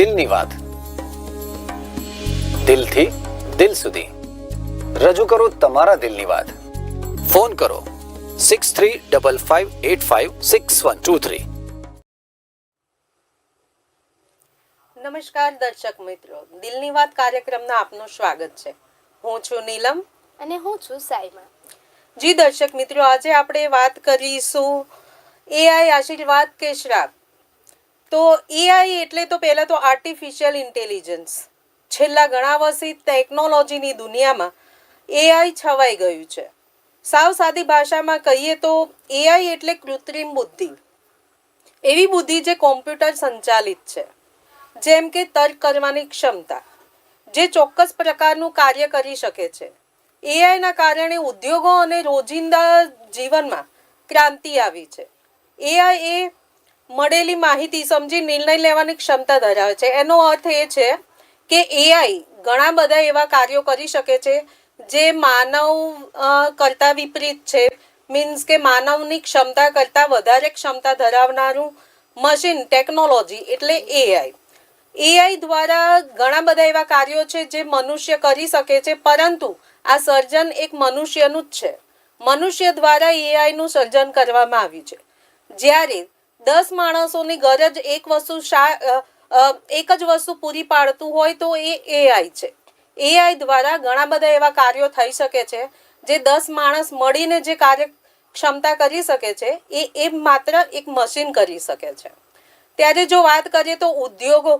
દિલની વાત. દિલથી દિલ સુધી. રજૂ કરો તમારા દિલની વાત. ફોન કરો six three double five eight five six one two three નમસ્કાર દર્શક મિત્રો. દિલની વાત કાર્યક્રમના આપનું સ્વાગત છે. હું છું નીલમ. અને હું છું સાઈમા જી દર્શક મિત્રો આજે આપણે વાત કરીશું એઆઈ આશીર્વાદ કે શ્રાપ? તો એઆઈ એટલે તો પહેલાં તો આર્ટિફિશિયલ ઇન્ટેલિજન્સ છેલ્લા ઘણા વર્ષથી ટેકનોલોજીની દુનિયામાં એઆઈ છવાઈ ગયું છે. સાવ સાદી ભાષામાં કહીએ તો એઆઈ એટલે કૃત્રિમ બુદ્ધિ. એવી બુદ્ધિ જે કોમ્પ્યુટર સંચાલિત છે. જેમ કે તર્ક કરવાની ક્ષમતા, જે ચોક્કસ પ્રકારનું કાર્ય કરી શકે છે. એઆઈના કારણે ઉદ્યોગો અને રોજિંદા જીવનમાં ક્રાંતિ આવી છે. એઆઈ એ મળેલી માહિતી સમજી નિર્ણય લેવાની ક્ષમતા ધરાવે છે. એનો અર્થ એ છે કે એઆઈ ઘણા બધા એવા કાર્યો કરી શકે છે જે માનવ કરતાં વિપરીત છે. મીન્સ કે માનવની ક્ષમતા કરતાં વધારે ક્ષમતા ધરાવનારું મશીન ટેકનોલોજી એટલે એઆઈ એઆઈ દ્વારા ઘણા બધા એવા કાર્યો છે જે મનુષ્ય કરી શકે છે, પરંતુ આ સર્જન એક મનુષ્યનું જ છે. મનુષ્ય દ્વારા એઆઈનું સર્જન કરવામાં આવ્યું છે. જ્યારે દસ માણસોની ગરજ એક વસ્તુ એક જ વસ્તુ પૂરી પાડતું હોય તો એ એઆઈ છે. એઆઈ દ્વારા ઘણા બધા એવા કાર્યો થઈ શકે છે, જે દસ માણસ મળીને જે કાર્ય ક્ષમતા કરી શકે છે, એ એ માત્ર એક મશીન કરી શકે છે. ત્યારે જો વાત કરીએ તો ઉદ્યોગો,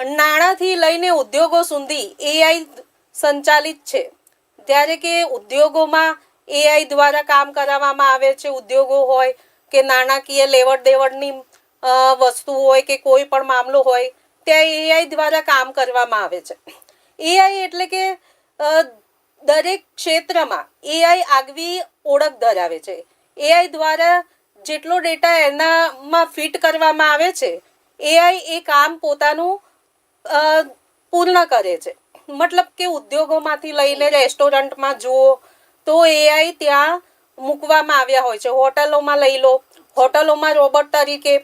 નાણાંથી લઈને ઉદ્યોગો સુધી એઆઈ સંચાલિત છે. ત્યારે કે ઉદ્યોગોમાં એઆઈ દ્વારા કામ કરાવવામાં આવે છે, ઉદ્યોગો હોય કે નાણાકીય લેવડ દેવડની વસ્તુ હોય કે કોઈ પણ મામલો હોય, ત્યાં એઆઈ દ્વારા કામ કરવામાં આવે છે. એઆઈ એટલે કે દરેક ક્ષેત્રમાં એઆઈ આગવી ઓળખ ધરાવે છે. એઆઈ દ્વારા જેટલો ડેટા એનામાં ફિટ કરવામાં આવે છે એઆઈ એ કામ પોતાનું પૂર્ણ કરે છે. મતલબ કે ઉદ્યોગોમાંથી લઈને રેસ્ટોરન્ટમાં જુઓ, તો એઆઈ ત્યાં મૂકવામાં આવ્યા હોય છે. હોટલોમાં લઈ લો. હોટલોમાં રોબોટ તરીકે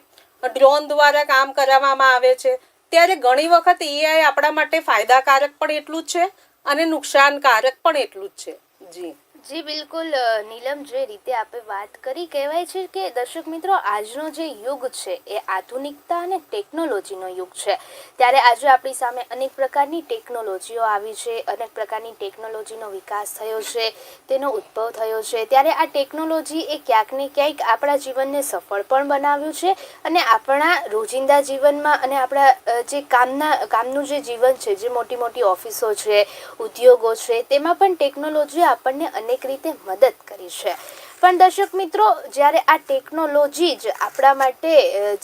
ડ્રોન દ્વારા કામ કરાવવામાં આવે છે. ત્યારે ઘણી વખત એઆઈ આપણા માટે ફાયદાકારક પણ એટલું જ છે અને નુકસાનકારક પણ એટલું જ છે. જી. જી, બિલકુલ નીલમ, જે રીતે આપણે વાત કરી, કહેવાય છે કે, દર્શક મિત્રો, આજનો જે યુગ છે, એ આધુનિકતા અને ટેકનોલોજીનો યુગ છે. ત્યારે આજે આપણી સામે અનેક પ્રકારની ટેકનોલોજીઓ આવી છે, અનેક પ્રકારની ટેકનોલોજીનો વિકાસ થયો છે, તેનો ઉદ્ભવ થયો છે. ત્યારે આ ટેકનોલોજી એ ક્યાંક ને ક્યાંક આપણા જીવનને સફળ પણ બનાવ્યું છે અને આપણા રોજિંદા જીવનમાં અને આપણા જે કામના, કામનું જે જીવન છે, જે મોટી મોટી ઓફિસો છે, ઉદ્યોગો છે, તેમાં પણ ટેકનોલોજી આપણને અનેક રીતે મદદ કરી છે. પણ દર્શક મિત્રો, જ્યારે આ ટેકનોલોજી જ આપણા માટે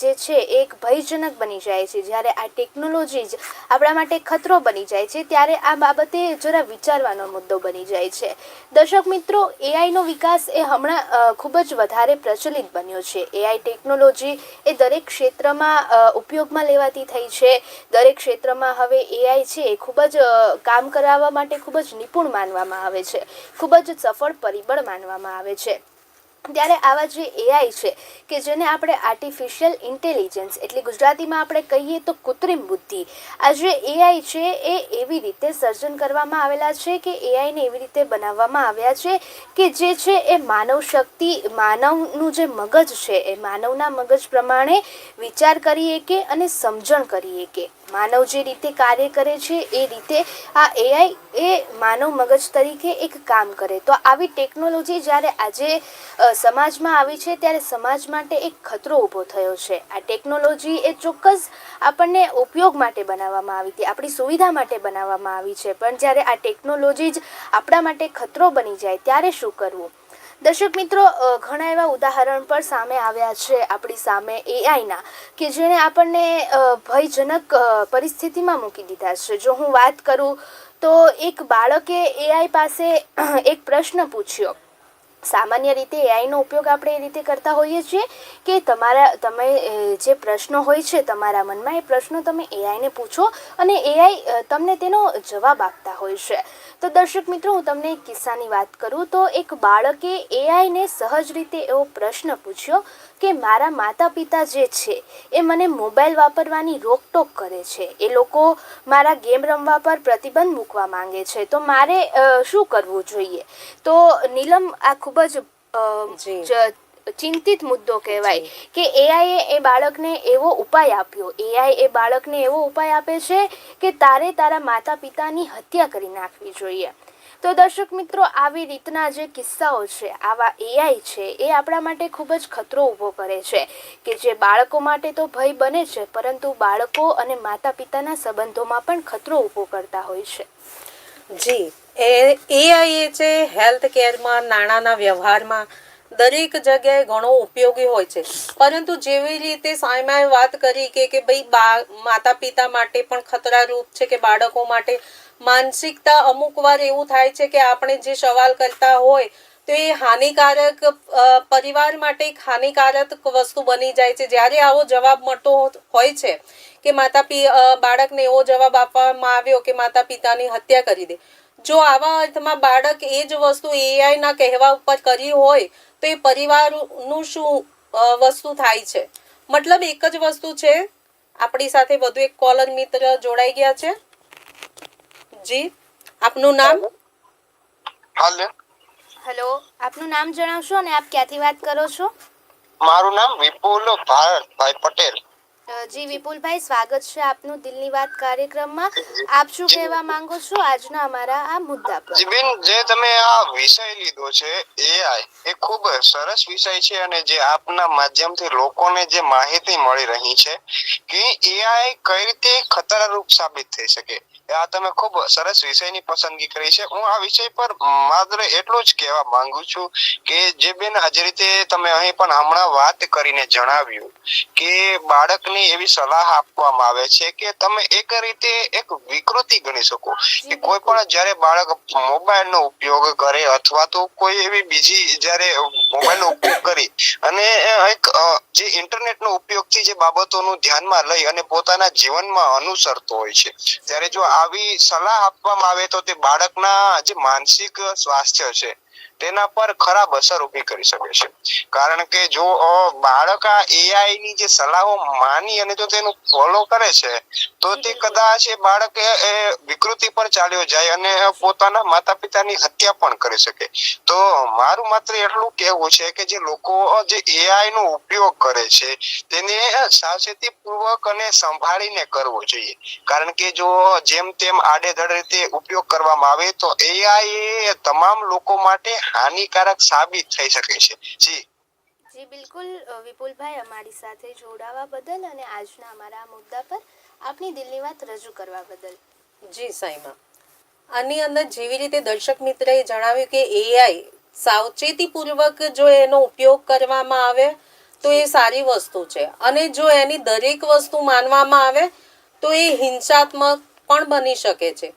જે છે, એક ભયજનક બની જાય છે, જ્યારે આ ટેકનોલોજી જ આપણા માટે ખતરો બની જાય છે, ત્યારે આ બાબતે જરા વિચારવાનો મુદ્દો બની જાય છે. દર્શક મિત્રો એઆઈનો વિકાસ એ હમણાં ખૂબ જ વધારે પ્રચલિત બન્યો છે. એઆઈ ટેકનોલોજી એ દરેક ક્ષેત્રમાં ઉપયોગમાં લેવાતી થઈ છે. દરેક ક્ષેત્રમાં હવે એઆઈ છે એ ખૂબ જ કામ કરાવવા માટે ખૂબ જ નિપુણ માનવામાં આવે છે. ખૂબ જ સફળ પરિબળ માનવામાં આવે છે. ત્યારે આવા જે એઆઈ છે, કે જેને આપણે આર્ટિફિશિયલ ઇન્ટેલિજન્સ એટલે ગુજરાતીમાં આપણે કહીએ તો કૃત્રિમ બુદ્ધિ, આ જે એઆઈ છે એ એવી રીતે સર્જન કરવામાં આવેલા છે કે એઆઈને એવી રીતે બનાવવામાં આવ્યા છે કે જે છે એ માનવ શક્તિ, માનવનું જે મગજ છે, એ માનવના મગજ પ્રમાણે વિચાર કરી શકે અને સમજણ કરી કે માનવ જે રીતે કાર્ય કરે છે, એ રીતે આ એઆઈ એ માનવ મગજ તરીકે એક કામ કરે. તો આવી ટેકનોલોજી જ્યારે આજે સમાજમાં આવી છે, ત્યારે સમાજ માટે એક ખતરો ઊભો થયો છે. આ ટેકનોલોજી એ ચોક્કસ આપણને ઉપયોગ માટે બનાવવામાં આવી હતી, આપણી સુવિધા માટે બનાવવામાં આવી છે. પણ જ્યારે આ ટેકનોલોજી જ આપણા માટે ખતરો બની જાય, ત્યારે શું કરવું? દર્શક મિત્રો ઘણા એવા ઉદાહરણ પણ સામે આવ્યા છે આપણી સામે એઆઈના કે જેણે આપણને ભયજનક પરિસ્થિતિમાં મૂકી દીધા છે. જો હું વાત કરું તો એક બાળકે એઆઈ પાસે એક પ્રશ્ન પૂછ્યો. સામાન્ય રીતે એઆઈનો ઉપયોગ આપણે એ રીતે કરતા હોઈએ છીએ કે તમારા, તમે જે પ્રશ્નો હોય છે તમારા મનમાં, એ પ્રશ્નો તમે એઆઈને પૂછો અને એઆઈ તમને તેનો જવાબ આપતા હોય છે. તો દર્શક મિત્રો હું તમને એક કિસ્સાની વાત કરું. તો એક બાળકે એઆઈને સહજ રીતે એવો પ્રશ્ન પૂછ્યો કે મારા માતા પિતા જે છે એ મને મોબાઈલ વાપરવાની રોકટોક કરે છે. એ લોકો મારા ગેમ રમવા પર પ્રતિબંધ મૂકવા માંગે છે. તો મારે શું કરવું જોઈએ? તો નીલમ આ ખૂબ જ ચિંતિત મુદ્દો કહેવાય કે એઆઈએ એ બાળકને એવો ઉપાય આપ્યો. એઆઈ એ બાળકને એવો ઉપાય આપે છે કે તારે તારા માતા પિતાની હત્યા કરી નાખવી જોઈએ. તો દર્શક મિત્રો આવી રીતના જે કિસ્સાઓ છે આવા એઆઈ છે એ આપણા માટે ખૂબ જ ખતરો ઊભો કરે છે કે જે બાળકો માટે તો ભય બને છે પરંતુ બાળકો અને માતા પિતાના સંબંધોમાં પણ ખતરો ઊભો કરતા હોય છે. જી એ એઆઈ એ છે હેલ્થ કેરમાં નાણાંના વ્યવહારમાં દરેક જગ્યાએ ઘણો ઉપયોગી હોય છે. પરંતુ જેવી રીતે સાયમાએ વાત કરી કે કે ભાઈ બા માતા પિતા માટે પણ ખતરારૂપ છે કે બાળકો માટે, માનસિકતા અમુક વાર એવું થાય છે કે આપણે જે સવાલ કરતા હોય, તો એ હાનિકારક પરિવાર માટે એક હાનિકારક વસ્તુ બની જાય છે. જ્યારે આવો જવાબ મળતો હોય છે કે માતા પિ બાળકને એવો જવાબ આપવામાં આવ્યો કે માતા પિતાની હત્યા કરી દે. જો આવા અર્થમાં બાળક એ જ વસ્તુ એઆઈ ના કહેવા ઉપર કરી હોય તો એ પરિવારનું શું વસ્તુ થાય છે? મતલબ એક જ વસ્તુ છે આપણી સાથે વધુ એક કોલર મિત્ર જોડાઈ ગયા છે. જી આપનું નામ? હાલ. હેલો આપનું નામ જણાવશો અને આપ ક્યાંથી વાત કરો છો? મારું નામ વિપુલ ભારતભાઈ પટેલ. જી વિપુલભાઈ, સ્વાગત છે આપનું દિલની વાત કાર્યક્રમમાં. આપ શું કહેવા માંગો છો? આજના અમારા આ મુદ્દા પર. જીબેન, જે તમે આ વિષય લીધો છે એઆઈ એ ખૂબ સરસ વિષય છે અને જે આપના માધ્યમથી લોકોને જે માહિતી મળી રહી છે કે એઆઈ કઈ રીતે ખતરારૂપ સાબિત થઈ શકે. આ તમે ખૂબ સરસ વિષયની પસંદગી કરી છે. હું આ વિષય પર માત્ર એટલું જ કહેવા માંગુ છું કે જે બેન આજે રીતે તમે અહીં પણ હમણાં વાત કરીને જણાવ્યું કે બાળકને એવી સલાહ આપવામાં આવે છે કે તમે એક રીતે એક વિકૃતિ ગણી શકો. કે કોઈ પણ જ્યારે બાળક મોબાઈલ નો ઉપયોગ કરે અથવા તો કોઈ એવી બીજી જ્યારે મોબાઈલ નો ઉપયોગ કરી અને એક જે ઇન્ટરનેટ નો ઉપયોગથી જે બાબતોનું ધ્યાનમાં લઈ અને પોતાના જીવનમાં અનુસરતો હોય છે. ત્યારે જો આવી સલાહ આપવામાં આવે તો તે બાળકના જે માનસિક સ્વાસ્થ્ય છે તેના પર ખરાબ અસર ઊભી કરી શકે છે. કારણ કે જો બાળક આ એઆઈ ની જે સલાહો માની અને જો તેનું ફોલો કરે છે તો તે કદાચ એ બાળક એ વિકૃતિ પર ચાલ્યો જાય અને પોતાના માતા પિતાની હત્યા પણ કરી શકે. તો મારું માત્ર એટલું કહેવું છે કે જે લોકો જે એઆઈ નો ઉપયોગ કરે છે, તેને સાવચેતી પૂર્વક અને સંભાળીને કરવો જોઈએ. કારણ કે જો જેમ તેમ આડેધડ રીતે ઉપયોગ કરવામાં આવે, તો એઆઈ એ તમામ લોકો માટે હાનિકારક સાબિત થઈ શકે છે. જી. જી, બિલકુલ વિપુલભાઈ, અમારી સાથે જોડાવા બદલ અને આજના અમારા મુદ્દા પર આપની દિલની વાત રજૂ કરવા બદલ. જી, સાઈમા. આની અંદર જેવી રીતે દર્શક મિત્રએ જણાવ્યું કે એઆઈ સાવચેતીપૂર્વક જો એનો ઉપયોગ કરવામાં આવે, તો એ સારી વસ્તુ છે. અને જો એની દરેક વસ્તુ માનવામાં આવે, તો એ હિંસાત્મક પણ બની શકે છે.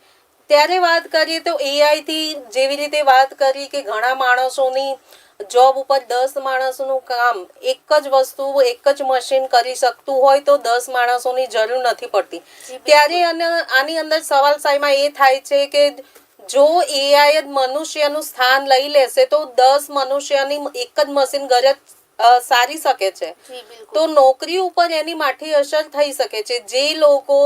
ત્યારે વાત કરીએ તો એઆઈથી જેવી રીતે વાત કરી કે ઘણા માણસોની જોબ ઉપર દસ માણસોનું કામ એક જ વસ્તુ એક જ મશીન કરી શકતું હોય તો દસ માણસોની જરૂર નથી પડતી. ત્યારે આની અંદર સવાલ સાઈમાં એ થાય છે કે જો એઆઈ જ મનુષ્યનું સ્થાન લઈ લેશે તો દસ મનુષ્યની એક જ મશીન ગરજ સારી શકે છે. તો નોકરી ઉપર એની માઠી અસર થઈ શકે છે. જે લોકો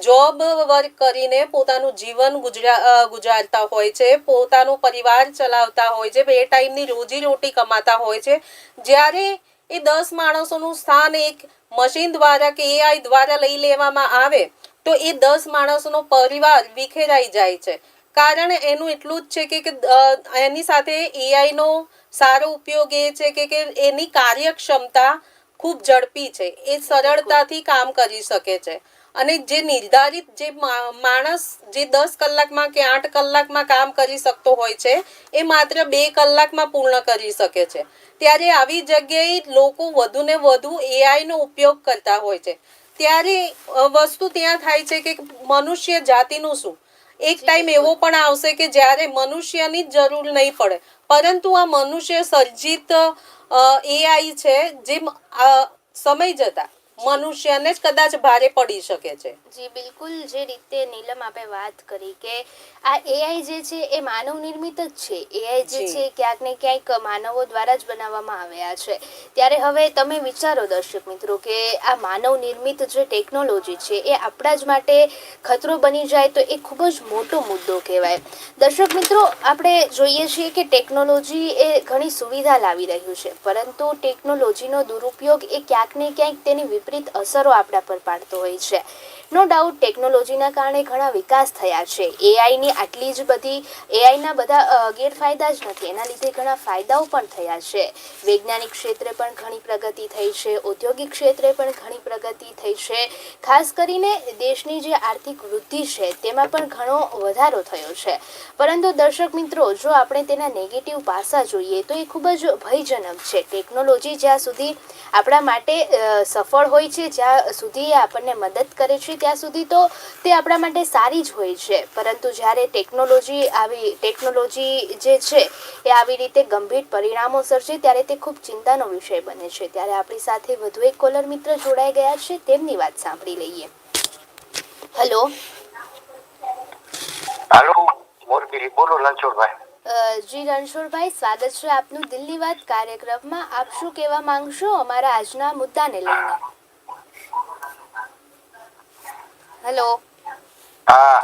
જોબ વર્ક કરીને પોતાનું જીવન ગુજરા ગુજારતા હોય છે, પોતાનો પરિવાર ચલાવતા હોય છે, બે ટાઈમની રોજી રોટી કમાતા હોય છે. જ્યારે એ દસ માણસોનું સ્થાન એક મશીન દ્વારા કે એઆઈ દ્વારા લઈ લેવામાં આવે, તો એ દસ માણસોનો પરિવાર વિખેરાઈ જાય છે. કારણ એનું એટલું જ છે કે કે એની સાથે એઆઈનો સારો ઉપયોગ એ છે કે કે એની કાર્યક્ષમતા ખૂબ ઝડપી છે. એ સરળતાથી કામ કરી શકે છે. અને જે નિર્ધારિત જે માણસ જે દસ કલાકમાં કે આઠ કલાકમાં કામ કરી શકતો હોય છે, એ માત્ર બે કલાકમાં પૂર્ણ કરી શકે છે. ત્યારે આવી જગ્યાએ લોકો વધુ ને વધુ એઆઈનો ઉપયોગ કરતા હોય છે. ત્યારે વસ્તુ ત્યાં થાય છે કે મનુષ્ય જાતિનું શું? એક ટાઈમ એવો પણ આવશે કે જ્યારે મનુષ્યની જ જરૂર નહીં પડે. પરંતુ આ મનુષ્ય સર્જિત એઆઈ છે જે સમય જતા મનુષ્યને જ કદાચ ભારે પડી શકે છે. જી બિલકુલ. જે રીતે નીલમ આપે વાત કરી કે આ એઆઈ જે છે એ માનવ નિર્મિત જ છે. એઆઈ જે છે ક્યાંક ને ક્યાંક માનવો દ્વારા જ બનાવવામાં આવ્યા છે. ત્યારે હવે તમે વિચારો દર્શક મિત્રો કે આ માનવ નિર્મિત જે ટેકનોલોજી છે એ આપણા જ માટે ખતરો બની જાય તો એ ખૂબ જ મોટો મુદ્દો કહેવાય. દર્શક મિત્રો આપણે જોઈએ છીએ કે ટેકનોલોજી એ ઘણી સુવિધા લાવી રહ્યું છે. પરંતુ ટેકનોલોજીનો દુરુપયોગ એ ક્યાંક ને ક્યાંક તેની વિપરીત અસરો આપણા પર પાડતો હોય છે. નો ડાઉટ ટેકનોલોજીના કારણે ઘણા વિકાસ થયા છે. એઆઈની આટલી જ બધી એઆઈના બધા ગેરફાયદા જ નથી. એના લીધે ઘણા ફાયદાઓ પણ થયા છે. વૈજ્ઞાનિક ક્ષેત્રે પણ ઘણી પ્રગતિ થઈ છે. ઔદ્યોગિક ક્ષેત્રે પણ ઘણી પ્રગતિ થઈ છે. ખાસ કરીને દેશની જે આર્થિક વૃદ્ધિ છે, તેમાં પણ ઘણો વધારો થયો છે. પરંતુ દર્શક મિત્રો, જો આપણે તેના નેગેટિવ પાસા જોઈએ, તો એ ખૂબ જ ભયજનક છે. ટેકનોલોજી જ્યાં સુધી આપણા માટે સફળ હોય છે, જ્યાં સુધી એ આપણને મદદ કરે છે ત્યાં સુધી તો તે આપણા માટે સારી જ હોય છે. પરંતુ જ્યારે ટેકનોલોજી આવી ટેકનોલોજી જે છે એ આવી રીતે ગંભીર પરિણામો સર્જે ત્યારે તે ખૂબ ચિંતાનો વિષય બને છે. ત્યારે આપણી સાથે વધુ એક કોલર મિત્ર જોડાઈ ગયા છે તેમની વાત સાંભળી લઈએ. હલો. હાલો મોરબી બોલો લંચોરભાઈ જી રણછોડભાઈ સ્વાગત છે આપનું દિલ્હી વાત કાર્યક્રમમાં. આપ શું કહેવા માંગશો? અમારા આજના મુદ્દાને લઈને. હેલો. હા.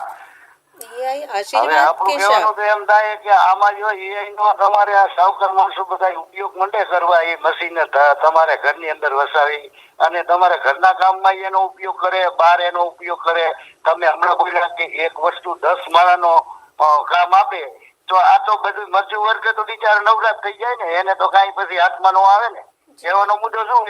હવે આપણું કહેવાનું તો એમ થાય કે આમાં જો AI નો તમારે આ સાવકાર માણસો બધા ઉપયોગ મંડે કરવા એ મશીન તમારે ઘરની અંદર વસાવી અને તમારે ઘરના કામમાં એનો ઉપયોગ કરે બહાર એનો ઉપયોગ કરે. તમે હમણાં બોલ્યા કે એક વસ્તુ દસ માળાનો નો કામ આપે તો આ તો બધું મજૂર વર્ગ તો બિચારા નવરાત થઈ જાય ને એને તો કાંઈ પછી હાથમાં નો આવે ને. કહેવાનો મુદ્દો શું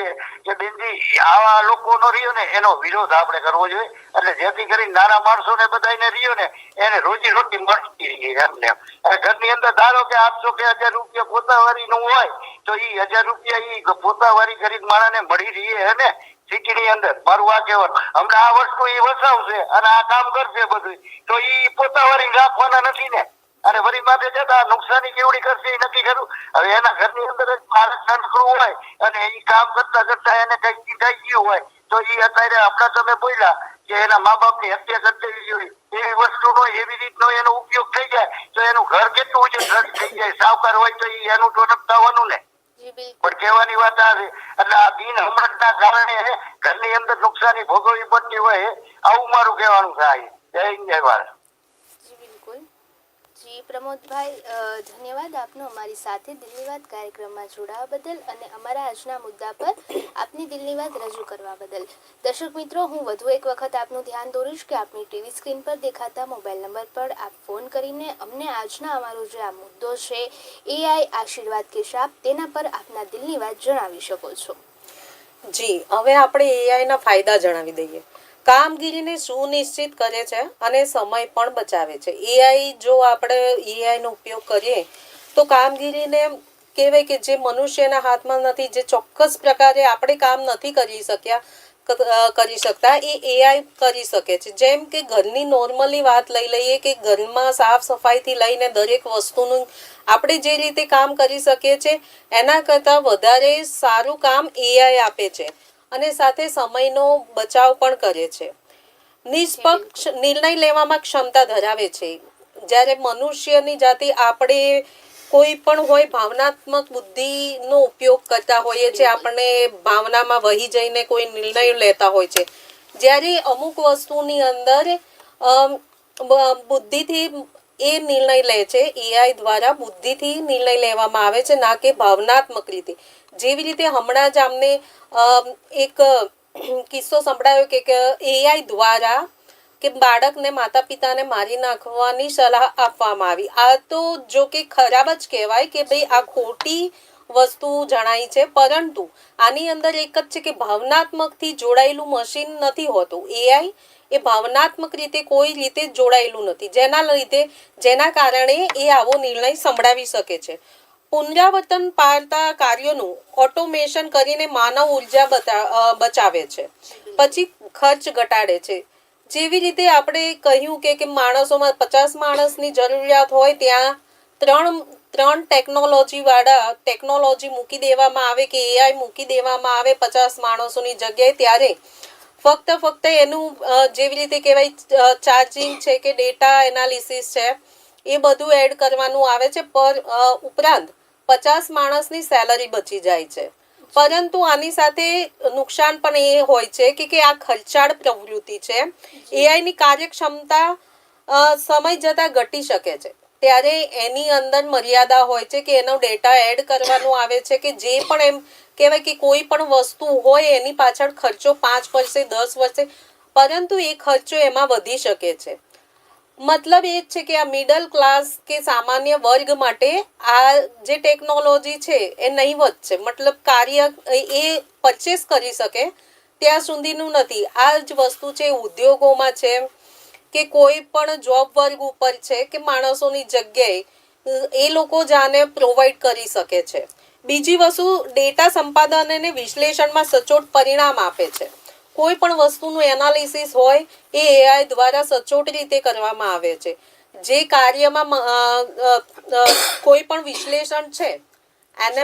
કે બેનજી, આવા લોકોનો રહ્યો ને, એનો વિરોધ આપણે કરવો જોઈએ. એટલે જેથી કરી નાના માણસોને બધાને રહ્યો ને, એને રોજી રોટી મળતી રહી એમને અને ઘરની અંદર ધારો કે આઠસો કે હજાર રૂપિયા પોતાવારી નું હોય, તો એ હજાર રૂપિયા ઈ પોતાવાળી ગરીબ માણસને મળી રહીએ હે ને, સિટીની અંદર. મારું આ કહેવાનું. હમણાં આ વસ્તુ એ વસાવશે અને આ કામ કરશે બધું તો એ પોતાવારી રાખવાના નથી ને. અને વરી માથે જતા નુકસાની કેવડી કરશે એ નક્કી કરું હવે એના ઘરની અંદર જ બાળક નાનકડું હોય અને એ કામ કરતા કરતા એને કઈ થઈ ગયું હોય તો એ અત્યારે આપણા તમે બોલ્યા કે એના મા બાપની હત્યા કરી દેવી જોઈએ. એવી વસ્તુનો એવી રીતનો એનો ઉપયોગ થઈ જાય તો એનું ઘર કેટલું ઊંચું ખર્ચ થઈ જાય. સાવકાર હોય તો એનું તો થવાનું ને. પણ કહેવાની વાત આ છે એટલે આ બિન હમણાંના કારણે ઘરની અંદર નુકસાની ભોગવવી પડતી હોય આવું મારું કહેવાનું થાય. જય જય ભારત. જી, પ્રમોદભાઈ ધન્યવાદ આપનો અમારી સાથે દિલ્હી વાત કાર્યક્રમમાં જોડાવા બદલ અને અમારા આજના મુદ્દા પર આપની દિલ્હી વાત રજૂ કરવા બદલ. દર્શક મિત્રો, હું વધુ એક વખત આપનું ધ્યાન દોરીશ કે આપની ટીવી સ્ક્રીન પર દેખાતા મોબાઈલ નંબર પર આપ ફોન કરીને અમને આજના અમારો જે આ મુદ્દો છે એઆઈ આશીર્વાદ કે શાપ, તેના પર આપના દિલની વાત જણાવી શકો છો. જી, હવે આપણે એઆઈના ફાયદા જણાવી દઈએ. કામગીરીને સુનિશ્ચિત કરે છે અને સમય પણ બચાવે છે. એઆઈ જો આપણે એઆઈનો ઉપયોગ કરીએ, તો કામગીરીને કહેવાય કે જે મનુષ્યના હાથમાં નથી, જે ચોક્કસ પ્રકારે આપણે કામ નથી કરી શક્યા કરી શકતા, એ એઆઈ કરી શકે છે. જેમ કે ઘરની નોર્મલી વાત લઈ લઈએ કે ઘરમાં સાફ સફાઈથી લઈને દરેક વસ્તુનું આપણે જે રીતે કામ કરી શકીએ છીએ, એના કરતાં વધારે સારું કામ એઆઈ આપે છે. અને સાથે સમયનો બચાવ પણ કરે છે. નિષ્પક્ષ નિર્ણય લેવામાં ક્ષમતા ધરાવે છે. જ્યારે મનુષ્યની જાતિ આપણે કોઈ પણ હોય ભાવનાત્મક બુદ્ધિનો ઉપયોગ કરતા હોઈએ છીએ, આપણે ભાવનામાં વહી જઈને કોઈ નિર્ણય લેતા હોય છે. જ્યારે અમુક વસ્તુની અંદર બુદ્ધિથી એ નિર્ણય લે છે. એઆઈ દ્વારા બુદ્ધિથી નિર્ણય લેવામાં આવે છે ના કે ભાવનાત્મક રીતે. જેવી રીતે હમણાં જ અમને અમ, એક કિસ્સો સંભળાયો કે એઆઈ દ્વારા કે બાળકને માતા પિતાને મારી નાખવાની સલાહ આપવામાં આવી. આ તો જો કે ખરાબ જ કહેવાય કે ભાઈ આ ખોટી વસ્તુ જણાય છે, પરંતુ આની અંદર એક જ છે કે ભાવનાત્મકથી જોડાયેલું મશીન નથી હોતું. એઆઈ એ ભાવનાત્મક રીતે કોઈ રીતે જોડાયેલું નથી. જેના લીધે, જેના કારણે એ આવો નિર્ણય સંભળાવી શકે છે. પુનરાવર્તન પાડતા કાર્યોનું ઓટોમેશન કરીને માનવ ઊર્જા બચાવે છે. પછી ખર્ચ ઘટાડે છે. જેવી રીતે આપણે કહ્યું કે માણસોમાં પચાસ માણસની જરૂરિયાત હોય, ત્યાં ત્રણ ત્રણ ટેકનોલોજીવાળા ટેકનોલોજી મૂકી દેવામાં આવે કે એઆઈ મૂકી દેવામાં આવે પચાસ માણસોની જગ્યાએ ત્યારે ફક્ત ફક્ત એનું જેવી રીતે કહેવાય ચાર્જિંગ છે કે ડેટા એનાલિસિસ છે, એ બધું એડ કરવાનું આવે છે, પર ઉપરાંત પચાસ માણસની સેલરી બચી જાય છે. પરંતુ આની સાથે નુકસાન પણ એ હોય છે કે કે આ ખર્ચાળ પ્રવૃત્તિ છે. એઆઈની કાર્યક્ષમતા સમય જતાં ઘટી શકે છે. ત્યારે એની અંદર મર્યાદા હોય છે કે એનો ડેટા એડ કરવાનો આવે છે કે જે પણ એમ કહેવાય કે કોઈ પણ વસ્તુ હોય એની પાછળ ખર્ચો પાંચ વર્ષે, દસ વર્ષે, પરંતુ એ ખર્ચો એમાં વધી શકે છે. મતલબ એ જ છે કે આ મિડલ ક્લાસ કે સામાન્ય વર્ગ માટે આ જે ટેકનોલોજી છે એ નહીં વધશે મતલબ કાર્ય એ પરચેસ કરી શકે ત્યાં સુધીનું નથી. આ જ વસ્તુ છે ઉદ્યોગોમાં છે. કે કોઈ પણ જોબ વર્ગ ઉપર છે કે માણસોની જગ્યાએ એ લોકો જાને પ્રોવાઈડ કરી શકે છે. બીજી વસ્તુ ડેટા સંપાદન અને વિશ્લેષણમાં સચોટ પરિણામ આપે છે. કોઈ પણ વસ્તુનું એનાલિસિસ હોય, એ એઆઈ દ્વારા સચોટ રીતે કરવામાં આવે છે. જે કાર્યમાં કોઈ પણ વિશ્લેષણ છે, એને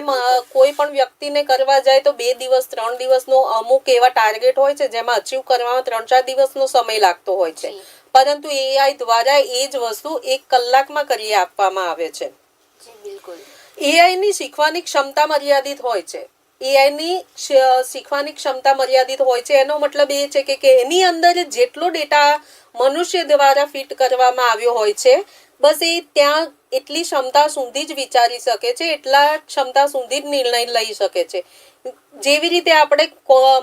કોઈ પણ વ્યક્તિને કરવા જાય તો બે દિવસ, ત્રણ દિવસનો અમુક એવા ટાર્ગેટ હોય છે, જેમાં અચીવ કરવામાં ત્રણ ચાર દિવસનો સમય લાગતો હોય છે. પરંતુ એઆઈ દ્વારા એ જ વસ્તુ એક કલાકમાં કરી આપવામાં આવે છે. એઆઈની શીખવાની ક્ષમતા મર્યાદિત હોય છે. એઆઈની શીખવાની ક્ષમતા મર્યાદિત હોય છે એનો મતલબ એ છે કે એની અંદર જેટલો ડેટા મનુષ્ય દ્વારા ફિટ કરવામાં આવ્યો હોય છે બસ એ ત્યાં એટલી ક્ષમતા સુધી જ વિચારી શકે છે, એટલા ક્ષમતા સુધી જ નિર્ણય લઈ શકે છે. જેવી રીતે આપણે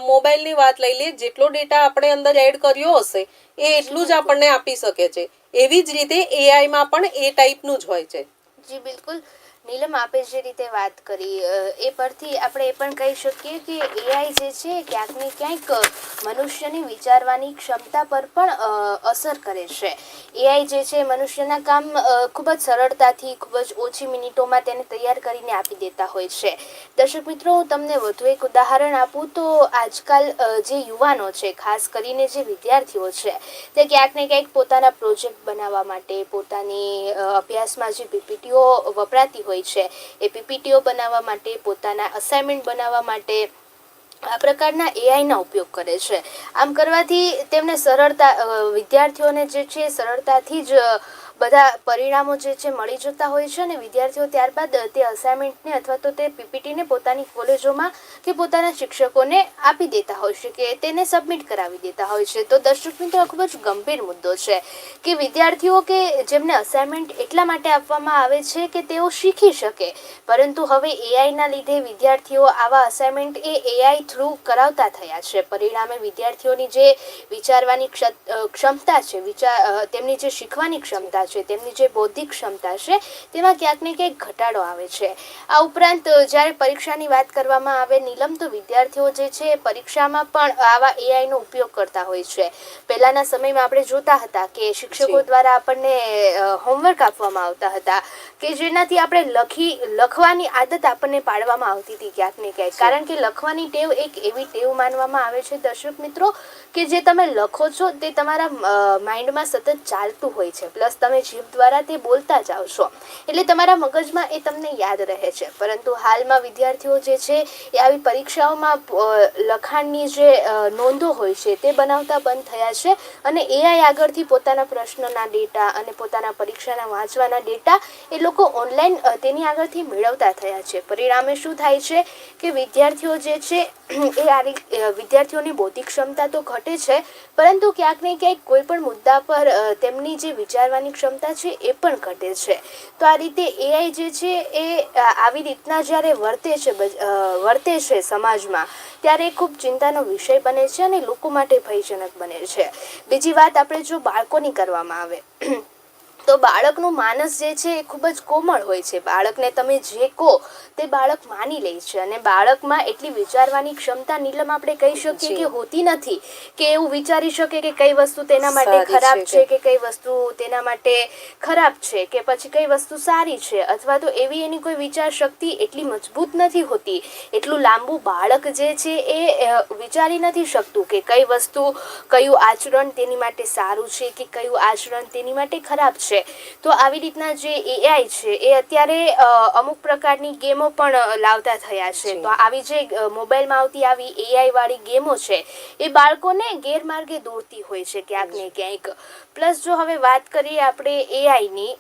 મોબાઈલની વાત લઈ લઈએ, જેટલો ડેટા આપણે અંદર એડ કર્યો હશે, એ એટલું જ આપણને આપી શકે છે. એવી જ રીતે એઆઈમાં પણ એ ટાઈપનું જ હોય છે. જી, બિલકુલ. નીલમ આપે જે રીતે વાત કરી એ પરથી આપણે એ પણ કહી શકીએ કે એઆઈ જે છે ક્યાંક ને ક્યાંક મનુષ્યની વિચારવાની ક્ષમતા પર પણ અસર કરે છે. એઆઈ જે છે, મનુષ્યના કામ ખૂબ જ સરળતાથી, ખૂબ જ ઓછી મિનિટોમાં તેને તૈયાર કરીને આપી દેતા હોય છે. દર્શક મિત્રો, હું તમને વધુ એક ઉદાહરણ આપું તો આજકાલ જે યુવાનો છે, ખાસ કરીને જે વિદ્યાર્થીઓ છે, તે ક્યાંક ને ક્યાંક પોતાના પ્રોજેક્ટ બનાવવા માટે, પોતાની અભ્યાસમાં જે પીપીટીઓ વપરાતી હોય છે. એ પીપીટીઓ બનાવવા માટે, પોતાના અસાઇનમેન્ટ બનાવવા માટે આ પ્રકારના એઆઈના ઉપયોગ કરે છે. આમ કરવાથી તેમને સરળતા વિદ્યાર્થીઓને જે છે સરળતાથી જ બધા પરિણામો જે છે મળી જતા હોય છે અને વિદ્યાર્થીઓ ત્યારબાદ તે અસાઇનમેન્ટને અથવા તો તે પીપીટીને પોતાની કોલેજોમાં કે પોતાના શિક્ષકોને આપી દેતા હોય છે કે તેને સબમિટ કરાવી દેતા હોય છે. તો દર્શક મિત્રો ખૂબ જ ગંભીર મુદ્દો છે કે વિદ્યાર્થીઓ કે જેમને અસાઇનમેન્ટ એટલા માટે આપવામાં આવે છે કે તેઓ શીખી શકે. પરંતુ હવે એઆઈના લીધે વિદ્યાર્થીઓ આવા અસાઇનમેન્ટ એ એઆઈ થ્રુ કરાવતા થયા છે. પરિણામે વિદ્યાર્થીઓની જે વિચારવાની ક્ષ- ક્ષમતા છે, વિચાર તેમની જે શીખવાની ક્ષમતા છે તેમની જે બૌદ્ધિક ક્ષમતા છે તેમાં ક્યાંક ને ક્યાંક ઘટાડો આવે છે. આ ઉપરાંત જ્યારે પરીક્ષાની વાત કરવામાં આવે નીલમ તો વિદ્યાર્થીઓ જે છે પરીક્ષામાં પણ આવા એઆઈનો ઉપયોગ કરતા હોય છે. પહેલાંના સમયમાં આપણે જોતા હતા કે શિક્ષકો દ્વારા આપણને હોમવર્ક આપવામાં આવતા હતા કે જેનાથી આપણે લખી લખવાની આદત આપણને પાડવામાં આવતી હતી ક્યાંક ને ક્યાંક. કારણ કે લખવાની ટેવ એક એવી ટેવ માનવામાં આવે છે દર્શક મિત્રો કે જે તમે લખો છો તે તમારા માઇન્ડમાં સતત ચાલતું હોય છે. પ્લસ તમે જીભ દ્વારા તે બોલતા જાઓ છો. એટલે તમારા મગજમાં એ તમને યાદ રહે છે. પરંતુ હાલમાં વિદ્યાર્થીઓ જે છે, એ આવી પરીક્ષાઓમાં લખાણની જે નોંધો હોય છે, તે બનાવતા બંધ થયા છે અને એઆઈ આગળથી પોતાના પ્રશ્નના ડેટા અને પોતાના પરીક્ષાના વાંચવાના ડેટા એ લોકો ઓનલાઈન તેની આગળથી મેળવતા થયા છે. પરિણામે શું થાય છે કે વિદ્યાર્થીઓ જે છે એ આ વિદ્યાર્થીઓની બૌદ્ધિક ક્ષમતા તો ઘટે છે, પરંતુ ક્યાંક ને ક્યાંક કોઈ પણ મુદ્દા પર તેમની જે વિચારવાની ક્ષમતા છે એ પણ ઘટે છે. તો આ રીતે એઆઈ જે છે એ આવી રીતના જ્યારે વર્તે છે વર્તે છે સમાજમાં, ત્યારે એ ખૂબ ચિંતાનો વિષય બને છે અને લોકો માટે ભયજનક બને છે. બીજી વાત આપણે જો બાળકોની કરવામાં આવે તો બાળકનું માનસ જે છે એ ખૂબ જ કોમળ હોય છે. બાળકને તમે જે કહો તે બાળક માની લે છે અને બાળકમાં એટલી વિચારવાની ક્ષમતા નીલમ આપણે કહી શકીએ કે હોતી નથી કે એવું વિચારી શકે કે કઈ વસ્તુ તેના માટે ખરાબ છે છે કે કઈ વસ્તુ તેના માટે ખરાબ છે કે પછી કઈ વસ્તુ સારી છે અથવા તો એવી એની કોઈ વિચાર શક્તિ એટલી મજબૂત નથી હોતી. એટલું લાંબુ બાળક જે છે એ વિચારી નથી શકતું કે કઈ વસ્તુ કયું આચરણ તેની માટે સારું છે કે કયું આચરણ તેની માટે ખરાબ છે. તો આવી રીતના જે એઆઈ છે એ અત્યારે અમુક પ્રકારની ગેમો પણ લાવતા થયા છે. તો આવી જે મોબાઈલમાં આવતી આવી એઆઈ વાળી ગેમો છે એ બાળકોને ગેરમાર્ગે દોરતી હોય છે ક્યાંક ને ક્યાંક. પ્લસ જો હવે વાત કરીએ આપણે એઆઈની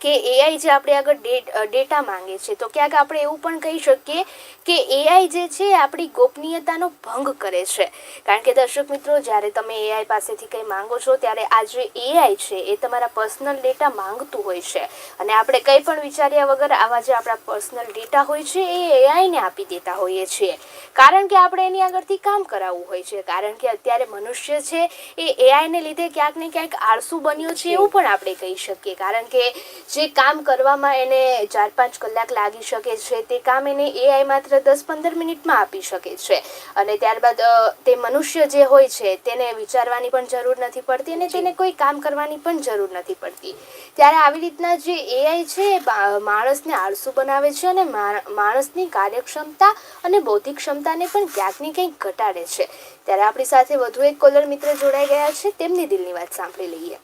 કે એઆઈ જે આપણે આગળ ડેટ માંગે છે, તો ક્યાંક આપણે એવું પણ કહી શકીએ કે એઆઈ જે છે આપણી ગોપનીયતાનો ભંગ કરે છે. કારણ કે દર્શક મિત્રો, જ્યારે તમે એઆઈ પાસેથી કંઈ માંગો છો, ત્યારે આ જે એઆઈ છે એ તમારા પર્સનલ ડેટા માંગતું હોય છે. અને આપણે કંઈ પણ વિચાર્યા વગર આવા જે આપણા પર્સનલ ડેટા હોય છે, એ એઆઈને આપી દેતા હોઈએ છીએ. કારણ કે આપણે એની આગળથી કામ કરાવવું હોય છે. કારણ કે અત્યારે મનુષ્ય છે, એ એઆઈને લીધે ક્યાંક ને ક્યાંક આળસુ બન્યો છે, એવું પણ આપણે કહી શકીએ. કારણ કે જે કામ કરવામાં એને ચાર પાંચ કલાક લાગી શકે છે તે કામ એને એઆઈ માત્ર દસ પંદર મિનિટમાં આપી શકે છે. અને ત્યારબાદ તે મનુષ્ય જે હોય છે તેને વિચારવાની પણ જરૂર નથી પડતી અને તેને કોઈ કામ કરવાની પણ જરૂર નથી પડતી. ત્યારે આવી રીતના જે એઆઈ છે એ માણસને આળસુ બનાવે છે અને માણસની કાર્યક્ષમતા અને બૌદ્ધિક ક્ષમતાને પણ ક્યાંક ને ક્યાંક ઘટાડે છે. ત્યારે આપણી સાથે વધુ એક કોલર મિત્ર જોડાઈ ગયા છે તેમની દિલની વાત સાંભળી લઈએ.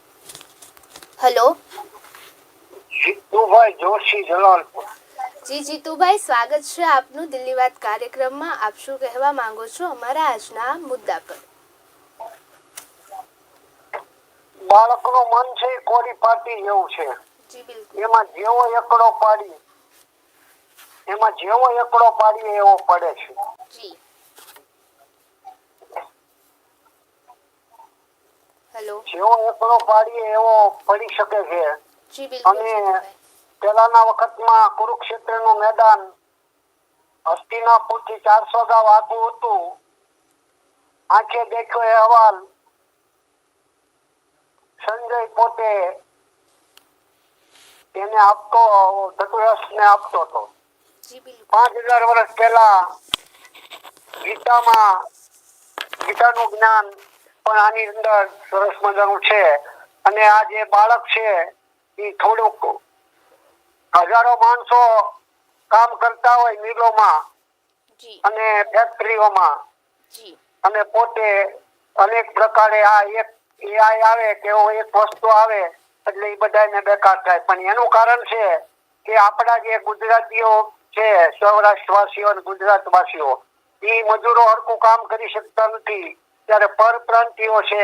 હલો? જીતુભાઈ જોશી જલાલપુર. જી જીતુભાઈ સ્વાગત છે આપનું દિલ્હી વાત કાર્યક્રમમાં. આપ શું કહેવા માંગો છો? અમારા આજના મુદ્દા પર. બાળકનું મન છે કોરી પાટી જેવું છે. એમાં જેવો એકડો પાડી એમાં જેવો એકડો પાડીએ એવો પડે છે. જી. હેલો. જેવો એકડો પાડીએ એવો પડી શકે છે. અને પેલાના વખતમાં કુરુક્ષેત્રનું મેદાન હસ્તિનાપુરથી ચારસો ગાવ આગું હતું. આંખે દેખ્યો એ અહેવાલ. સંજય પોતે તેને આપતો ધતુરસને આપતો હતો. પાંચ હજાર વર્ષ પહેલા ગીતામાં ગીતાનું જ્ઞાન પણ આની અંદર સરસ મજાનું છે. અને આ જે બાળક છે એ થોડુંક હજારો માણસો કામ કરતા હોય મિલોમાં અને ફેક્ટરીઓમાં અને પોતે અનેક પ્રકારે આ એક એઆઈ આવે કે એક વસ્તુ આવે એટલે એ બધાને બેકાર થાય. પણ એનું કારણ છે કે આપણા જે ગુજરાતીઓ છે સૌરાષ્ટ્રવાસીઓ અને ગુજરાતવાસીઓ એ મજૂરો હરકું કામ કરી શકતા નથી. ત્યારે પરપ્રાંતિઓ છે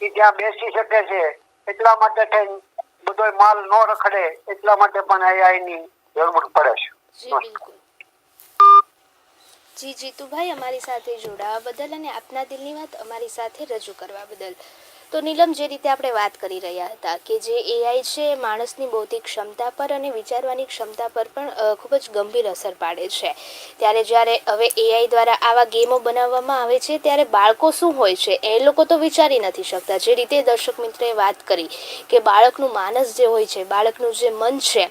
એ ત્યાં બેસી શકે છે. એટલા માટે થઈને બધો માલ ન રખડે એટલા માટે પણ AI ની જરૂર પડે છે. જી, બિલકુલ. જી, જીતુભાઈ, અમારી સાથે જોડાવા બદલ અને આપના દિલની વાત અમારી સાથે રજૂ કરવા બદલ. તો નીલમ જે રીતે આપણે વાત કરી રહ્યા હતા કે જે એઆઈ છે એ માણસની બૌદ્ધિક ક્ષમતા પર અને વિચારવાની ક્ષમતા પર પણ ખૂબ જ ગંભીર અસર પાડે છે. ત્યારે જ્યારે હવે એઆઈ દ્વારા આવા ગેમો બનાવવામાં આવે છે, ત્યારે બાળકો શું હોય છે એ લોકો તો વિચારી નથી શકતા. જે રીતે દર્શક મિત્રએ વાત કરી કે બાળકનું માનસ જે હોય છે, બાળકનું જે મન છે,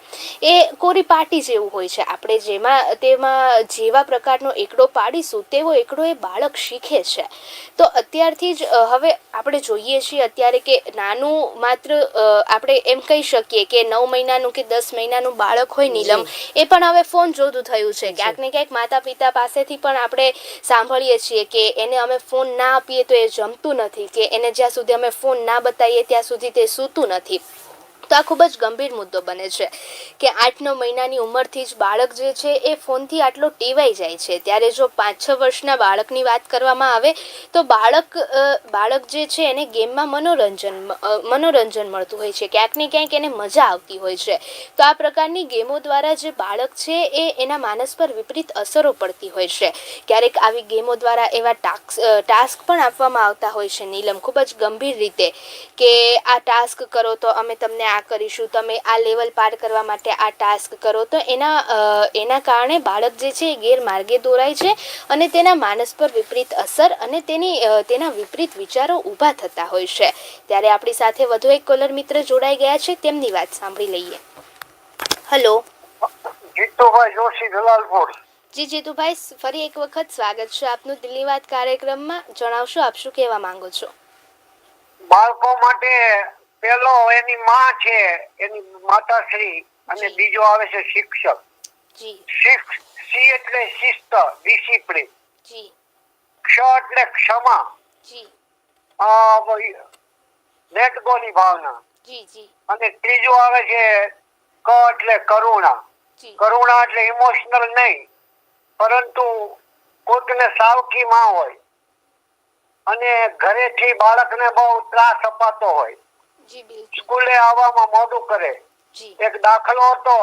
એ કોરી પાટી જેવું હોય છે. આપણે જેમાં, તેમાં જેવા પ્રકારનો એકડો પાડીશું, તેવો એકડો એ બાળક શીખે છે. તો અત્યારથી જ હવે આપણે જોઈએ છીએ અત્યારે કે નાનું માત્ર આપણે એમ કહી શકીએ કે નવ મહિનાનું કે દસ મહિનાનું બાળક હોય નીલમ એ પણ હવે ફોન જોતું થયું છે. ક્યાંક ને ક્યાંક માતા પિતા પાસેથી પણ આપણે સાંભળીએ છીએ કે એને અમે ફોન ના આપીએ તો એ જમતું નથી કે એને જ્યાં સુધી અમે ફોન ના બતાવીએ ત્યાં સુધી તે સૂતું નથી. તો આ ખૂબ જ ગંભીર મુદ્દો બને છે કે આઠ નવ મહિનાની ઉંમરથી જ બાળક જે છે એ ફોનથી આટલો ટેવાઈ જાય છે. ત્યારે જો પાંચ છ વર્ષના બાળકની વાત કરવામાં આવે તો બાળક બાળક જે છે એને ગેમમાં મનોરંજન મનોરંજન મળતું હોય છે. ક્યાંક ને ક્યાંક એને મજા આવતી હોય છે. તો આ પ્રકારની ગેમો દ્વારા જે બાળક છે એ એના માનસ પર વિપરીત અસરો પડતી હોય છે. ક્યારેક આવી ગેમો દ્વારા એવા ટાસ્ક ટાસ્ક પણ આપવામાં આવતા હોય છે. નીલમ, ખૂબ જ ગંભીર રીતે કે આ ટાસ્ક કરો તો અમે તમને આ કરીશું તમે આ લેવલ પાર કરવા માટે આ ટાસ્ક કરો. તો એના એના કારણે બાળક જે છે એ ગેરમાર્ગે દોરાય છે અને તેના માનસ પર વિપરીત અસર અને તેની તેના વિપરીત વિચારો ઊભા થતા હોય છે. ત્યારે આપણી સાથે વધુ એક કોલર મિત્ર જોડાઈ ગયા છે તેમની વાત સાંભળી લઈએ. હલો. જીતુભાઈ જોશી જલાલપુર. જી જીતુભાઈ ફરી એક વખત સ્વાગત છે આપનું દિલ્હી વાત કાર્યક્રમમાં. જણાવશો આપ શું કહેવા માંગો છો? બાળકો માટે પેલો એની માં છે એની માતાશ્રી અને બીજો આવે છે શિક્ષક. સી એટલે શિસ્ત ડિસિપ્લિન. ક્ષ એટલે ક્ષમા. આ ભાવના. અને ત્રીજું આવે છે ક એટલે કરુણા. કરુણા એટલે ઇમોશનલ નહીં પરંતુ કોઈકને સાવકી માં હોય. અને ઘરેથી બાળકને બહુ ત્રાસ અપાતો હોય. સ્કૂલે આવવામાં મોડું કરે. એક દાખલો હતો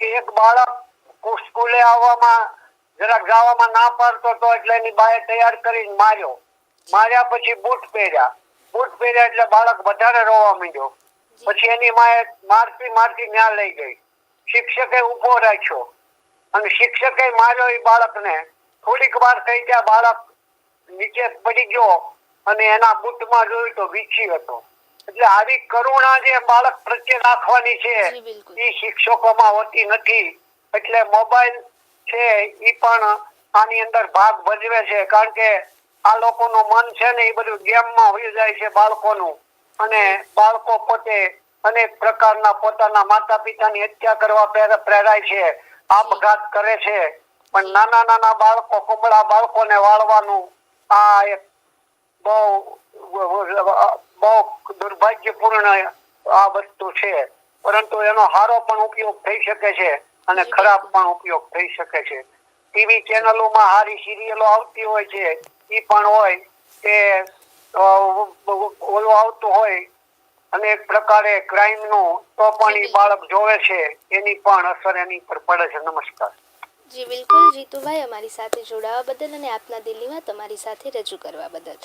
કે એક બાળક સ્કૂલે આવવામાં જરાક જવામાં ના પાડતો હતો એટલે એની બાએ તૈયાર કરીને માર્યો. માર્યા પછી બૂટ પહેર્યા. બૂટ પહેર્યા એટલે બાળક વધારે રોવા માંડ્યો. પછી એની માએ મારતી મારતી ન્યા લઈ ગઈ. શિક્ષકે ઊભો રાખ્યો. અને શિક્ષકે માર્યો એ બાળકને. થોડીક વાર થઈ ત્યાં બાળક નીચે પડી ગયો અને એના બૂટમાં જોયું તો વીછી હતો. એટલે આવી કરુણા જે બાળક પ્રત્યે રાખવાની છે એ શિક્ષકોમાં હોતી નથી. એટલે મોબાઈલ છે એ પણ આની અંદર ભાગ ભજવે છે. કારણ કે આ લોકોનું મન છે ને એ બધું ગેમમાં હોઈ જાય છે બાળકોનું. અને બાળકો પોતે અનેક પ્રકારના પોતાના માતા પિતાની હત્યા કરવા પ્રેરાય છે. આપઘાત કરે છે. પણ નાના નાના બાળકો કુમળા બાળકોને વાળવાનું આ એક બહુ બહુ દુર્ભાગ્યપૂર્ણ આ વસ્તુ છે. પરંતુ એનો સારો પણ ઉપયોગ થઈ શકે છે અને ખરાબ પણ ઉપયોગ થઈ શકે છે. ટીવી ચેનલોમાં સારી સિરિયલો આવતી હોય છે એ પણ હોય કે ઓલું આવતું હોય અનેક પ્રકારે ક્રાઇમનું તો પણ એ બાળક જોવે છે એની પણ અસર એની પર પડે છે. નમસ્કાર. જી બિલકુલ જીતુભાઈ અમારી સાથે જોડાવા બદલ અને આપના દિલ્હીમાં તમારી સાથે રજૂ કરવા બદલ.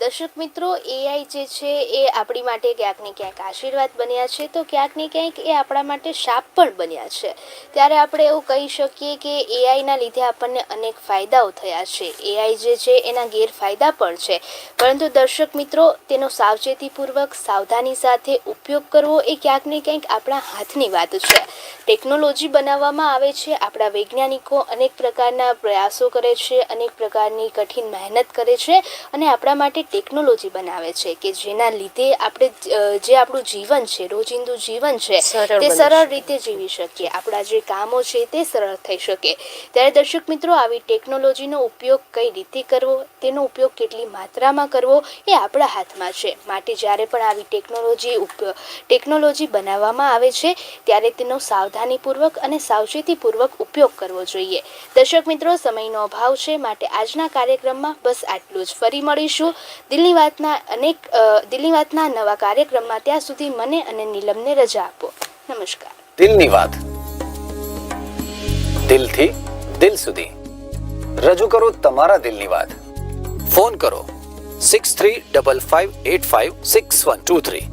દર્શક મિત્રો એઆઈ જે છે એ આપણી માટે ક્યાંક ને ક્યાંક આશીર્વાદ બન્યા છે. તો ક્યાંક ને ક્યાંક એ આપણા માટે શાપ પણ બન્યા છે. ત્યારે આપણે એવું કહી શકીએ કે એઆઈના લીધે આપણને અનેક ફાયદાઓ થયા છે. એઆઈ જે છે એના ગેરફાયદા પણ છે. પરંતુ દર્શક મિત્રો, તેનો સાવચેતીપૂર્વક, સાવધાની સાથે ઉપયોગ કરવો એ ક્યાંક ને ક્યાંક આપણા હાથની વાત છે. ટેકનોલોજી બનાવવામાં આવે છે, આપણા વૈજ્ઞાનિકો અનેક પ્રકારના પ્રયાસો કરે છે, અનેક પ્રકારની કઠિન મહેનત કરે છે અને આપણા માટે ટેકનોલોજી બનાવે છે કે જેના લીધે આપણે જે આપણું જીવન છે રોજિંદુ જીવન છે તે સરળ રીતે જીવી શકીએ. આપણા જે કામો છે તે સરળ થઈ શકે. ત્યારે દર્શક મિત્રો આવી ટેકનોલોજીનો ઉપયોગ કઈ રીતે કરવો? તેનો ઉપયોગ કેટલી માત્રામાં કરવો એ આપણા હાથમાં છે. માટે જ્યારે પણ આવી ટેકનોલોજી ટેકનોલોજી બનાવવામાં આવે છે ત્યારે તેનો સાવધાનીપૂર્વક અને સાવચેતીપૂર્વક ઉપયોગ કરવો જોઈએ. દર્શક મિત્રો સમયનો અભાવ છે. માટે આજના કાર્યક્રમમાં બસ આટલું જ. ફરી મળીશું. દિલ્હી વાતના અનેક અ, દિલ્હી વાતના નવા કાર્યક્રમમાં ત્યાં સુધી મને અને નીલમને રજા આપો. નમસ્કાર. દિલની વાત. દિલથી દિલ સુધી. રજૂ કરો તમારા દિલની વાત. ફોન કરો. Six three double five eight five six one two three.